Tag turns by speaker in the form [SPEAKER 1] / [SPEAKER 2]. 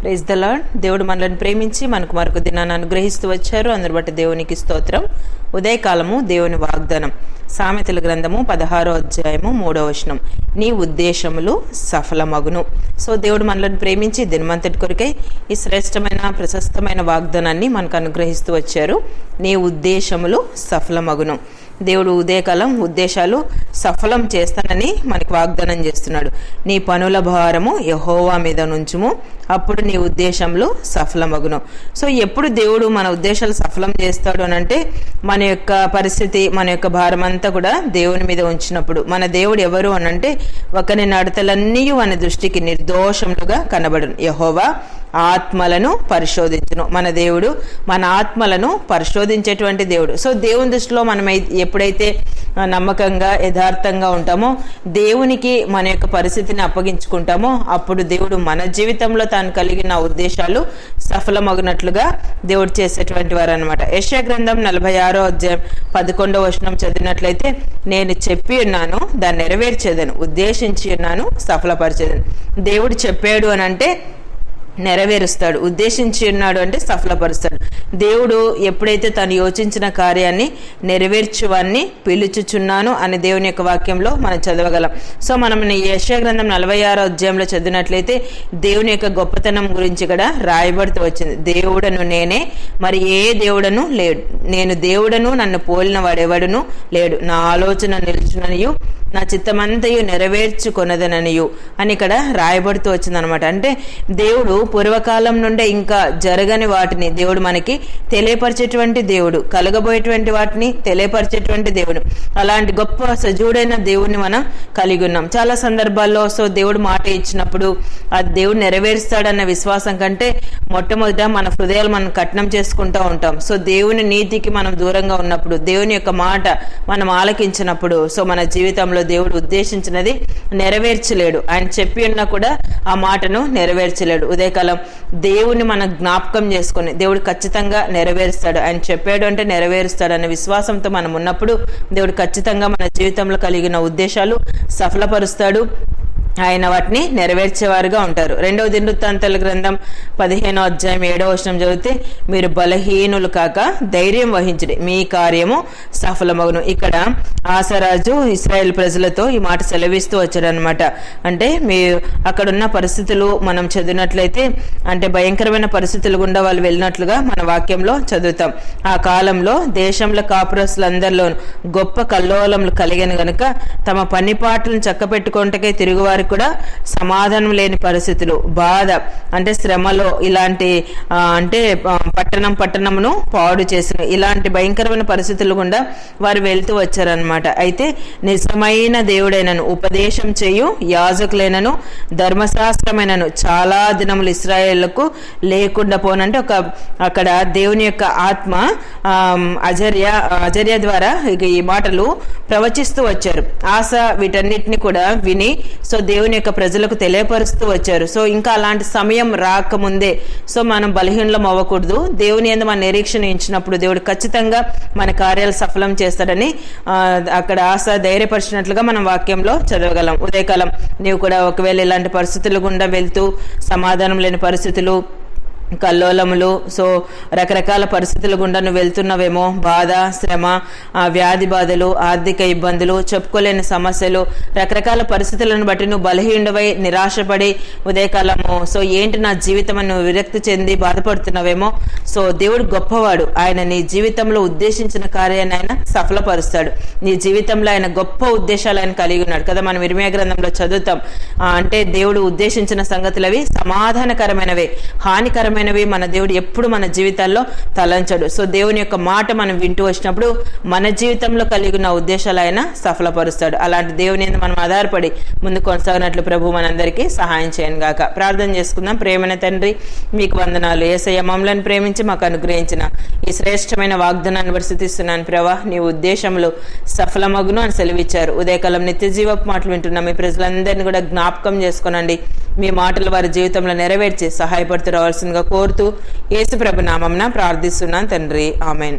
[SPEAKER 1] Praise the lord దేవుడు మనల్ని ప్రేమించి మనకు మరొక దినాన్ని అనుగ్రహిస్తూ వచ్చారు. అందరు బట్టి దేవునికి స్తోత్రం. ఉదయకాలము దేవుని వాగ్దానం. సామెతల గ్రంథము పదహారో అధ్యాయము మూడో వచనం. నీ ఉద్దేశములు సఫలమగును. సో దేవుడు మనలను ప్రేమించి దినమంతటి కొరకై ఈ శ్రేష్టమైన ప్రశస్తమైన వాగ్దానాన్ని మనకు అనుగ్రహిస్తూ వచ్చారు. నీ ఉద్దేశములు సఫలమగును. దేవుడు ఉదయకాలం ఉద్దేశాలు సఫలం చేస్తానని మనకి వాగ్దానం చేస్తున్నాడు. నీ పనుల భారము యహోవా మీద నుంచుము. అప్పుడు నీ ఉద్దేశంలో సఫలమగును. సో ఎప్పుడు దేవుడు మన ఉద్దేశాలు సఫలం చేస్తాడు అని అంటే మన యొక్క పరిస్థితి మన యొక్క భారం అంతా కూడా దేవుని మీద ఉంచినప్పుడు. మన దేవుడు ఎవరు అని అంటే ఒకని నడతలన్నీ మన దృష్టికి నిర్దోషములుగా కనబడును. యహోవా ఆత్మలను పరిశోధించును. మన దేవుడు మన ఆత్మలను పరిశోధించేటువంటి దేవుడు. సో దేవుని దృష్టిలో మనం ఎప్పుడైతే నమ్మకంగా యథార్థంగా ఉంటామో దేవునికి మన యొక్క పరిస్థితిని అప్పగించుకుంటామో అప్పుడు దేవుడు మన జీవితంలో తాను కలిగిన ఉద్దేశాలు సఫలమగినట్లుగా దేవుడు చేసేటువంటి వారు అనమాట యశా గ్రంథం నలభై ఆరో అధ్యాయం పదకొండవ వచనం చదివినట్లయితే నేను చెప్పి ఉన్నాను దాన్ని నెరవేర్చేదను ఉద్దేశించి ఉన్నాను సఫలపరిచేదను. దేవుడు చెప్పాడు అని అంటే నెరవేరుస్తాడు ఉద్దేశించి ఉన్నాడు అంటే సఫలపరుస్తాడు. దేవుడు ఎప్పుడైతే తను యోచించిన కార్యాన్ని నెరవేర్చువాన్ని పిలుచుచున్నాను అని దేవుని యొక్క వాక్యంలో మనం చదవగలం. సో మనం ఈ గ్రంథం నలభై ఆరో అధ్యాయంలో చదివినట్లయితే దేవుని యొక్క గొప్పతనం గురించి కూడా రాయబడుతూ వచ్చింది. దేవుడను నేనే మరి ఏ దేవుడను లేడు. నేను దేవుడను నన్ను పోలిన వాడెవడును లేడు. నా ఆలోచన నిలుచుననియు నా చిత్తమంతయు నెరవేర్చుకొనదననియు అని ఇక్కడ రాయబడుతూ వచ్చిందనమాట. అంటే దేవుడు పూర్వకాలం నుండే ఇంకా జరగని వాటిని దేవుడు మనకి తెలియపరిచేటువంటి దేవుడు కలగబోయేటువంటి వాటిని తెలియపరిచేటువంటి దేవుడు అలాంటి గొప్ప సజీవుడైన దేవుడిని మనం కలిగి ఉన్నాం చాలా సందర్భాల్లో సో దేవుడు మాట ఇచ్చినప్పుడు ఆ దేవుడు నెరవేరుస్తాడన్న విశ్వాసం కంటే మొట్టమొదట మన హృదయాలు మనం కట్నం చేసుకుంటూ ఉంటాం. సో దేవుని నీతికి మనం దూరంగా ఉన్నప్పుడు దేవుని యొక్క మాట మనం ఆలకించినప్పుడు సో మన జీవితంలో దేవుడు ఉద్దేశించినది నెరవేర్చలేడు. ఆయన చెప్పి ఉన్నా కూడా ఆ మాటను నెరవేర్చలేడు. ఉదయకాలం దేవుని మనం జ్ఞాపకం చేసుకొని దేవుడు ఖచ్చితంగా నెరవేరుస్తాడు. ఆయన చెప్పాడు అంటే నెరవేరుస్తాడు అనే విశ్వాసంతో మనం ఉన్నప్పుడు దేవుడు ఖచ్చితంగా మన జీవితంలో కలిగిన ఉద్దేశాలు సఫలపరుస్తాడు. ఆయన వాటిని నెరవేర్చేవారుగా ఉంటారు. రెండవ దినవృత్తాంతాల గ్రంథం పదిహేనో అధ్యాయం ఏడవ వచనం చదివితే మీరు బలహీనులు కాక ధైర్యం వహించడి మీ కార్యము సఫలమగును. ఇక్కడ ఆసరాజు ఇస్రాయేల్ ప్రజలతో ఈ మాట సెలవిస్తూ వచ్చాడనమాట అంటే మీ అక్కడున్న పరిస్థితులు మనం చదివినట్లయితే అంటే భయంకరమైన పరిస్థితులు గుండా వాళ్ళు వెళ్ళినట్లుగా మన వాక్యంలో చదువుతాం. ఆ కాలంలో దేశంలో కాపురస్తులందరిలో గొప్ప కల్లోలములు కలిగిన గనుక తమ పనిపాట్లను చక్కపెట్టుకుంటకే తిరుగువారికి కూడా సమాధానం లేని పరిస్థితులు బాధ అంటే శ్రమలో ఇలాంటి అంటే పట్టణం పట్టణమును పాడు చేసిన ఇలాంటి భయంకరమైన పరిస్థితులు గుండా వారు వెళ్తూ వచ్చారనమాట అయితే నిజమైన దేవుడైనను ఉపదేశం చేయు యాజకులైనను ధర్మశాస్త్రమైనను చాలా దినములు ఇస్రాయేళ్ళకు లేకుండా పోనంటే ఒక అక్కడ దేవుని యొక్క ఆత్మ అజర్య అజర్య ద్వారా ఈ మాటలు ప్రవచిస్తూ వచ్చారు. ఆశ వీటన్నిటిని కూడా విని సో దేవుని యొక్క ప్రజలకు తెలియపరుస్తూ వచ్చారు. సో ఇంకా అలాంటి సమయం రాకముందే సో మనం బలహీనలం అవ్వకూడదు. దేవుని ఎందు మన నిరీక్షణ ఇచ్చినప్పుడు దేవుడు ఖచ్చితంగా మన కార్యాలు సఫలం చేస్తాడని అక్కడ ఆశ ధైర్యపరిచినట్లుగా మనం వాక్యంలో చదవగలం. ఉదయకాలం నీవు కూడా ఒకవేళ ఇలాంటి పరిస్థితులు గుండా వెళ్తూ సమాధానం లేని పరిస్థితులు కల్లోలములు. సో రకరకాల పరిస్థితుల గుండా నువ్వు వెళ్తున్నావేమో. బాధ శ్రమ వ్యాధి బాధలు ఆర్థిక ఇబ్బందులు చెప్పుకోలేని సమస్యలు రకరకాల పరిస్థితులను బట్టి నువ్వు బలహీనుడవై నిరాశపడి ఉదయకాలము. సో ఏంటి నా జీవితం అని నువ్వు విరక్తి చెంది బాధపడుతున్నావేమో? సో దేవుడు గొప్పవాడు. ఆయన నీ జీవితంలో ఉద్దేశించిన కార్యాన్ని ఆయన సఫలపరుస్తాడు. నీ జీవితంలో ఆయన గొప్ప ఉద్దేశాలు ఆయన కలిగి ఉన్నాడు. కదా మనం ఇరిమియా గ్రంథంలో చదువుతాం. అంటే దేవుడు ఉద్దేశించిన సంగతులు అవి సమాధానకరమైనవే హానికరమైనవి మన దేవుడు ఎప్పుడు మన జీవితాల్లో తలంచడు. సో దేవుని యొక్క మాట మనం వింటూ వచ్చినప్పుడు మన జీవితంలో కలిగిన ఉద్దేశాలు ఆయన సఫలపరుస్తాడు. అలాంటి దేవుని మనం ఆధారపడి ముందు కొనసాగినట్లు ప్రభు మనందరికీ సహాయం చేయను గాక. ప్రార్థన చేసుకుందాం. ప్రేమైన తండ్రి మీకు వందనాలు. ఏసయ్య మమ్మలను ప్రేమించి మాకు అనుగ్రహించిన ఈ శ్రేష్టమైన వాగ్దానాన్ని వర్షిస్తున్నాను ప్రభా. నీ ఉద్దేశంలో సఫలమగును అని సెలవిచ్చారు. ఉదయకాలం నిత్య జీవపు మాటలు వింటున్నాం. మీ ప్రజలందరినీ కూడా జ్ఞాపకం చేసుకోనండి. మీ మాటలు వారి జీవితంలో నెరవేర్చి సహాయపడుతూ రావాల్సిందిగా కోరుతూ యేసుప్రభు నామంన ప్రార్థిస్తున్నాను తండ్రి. ఆమెన్.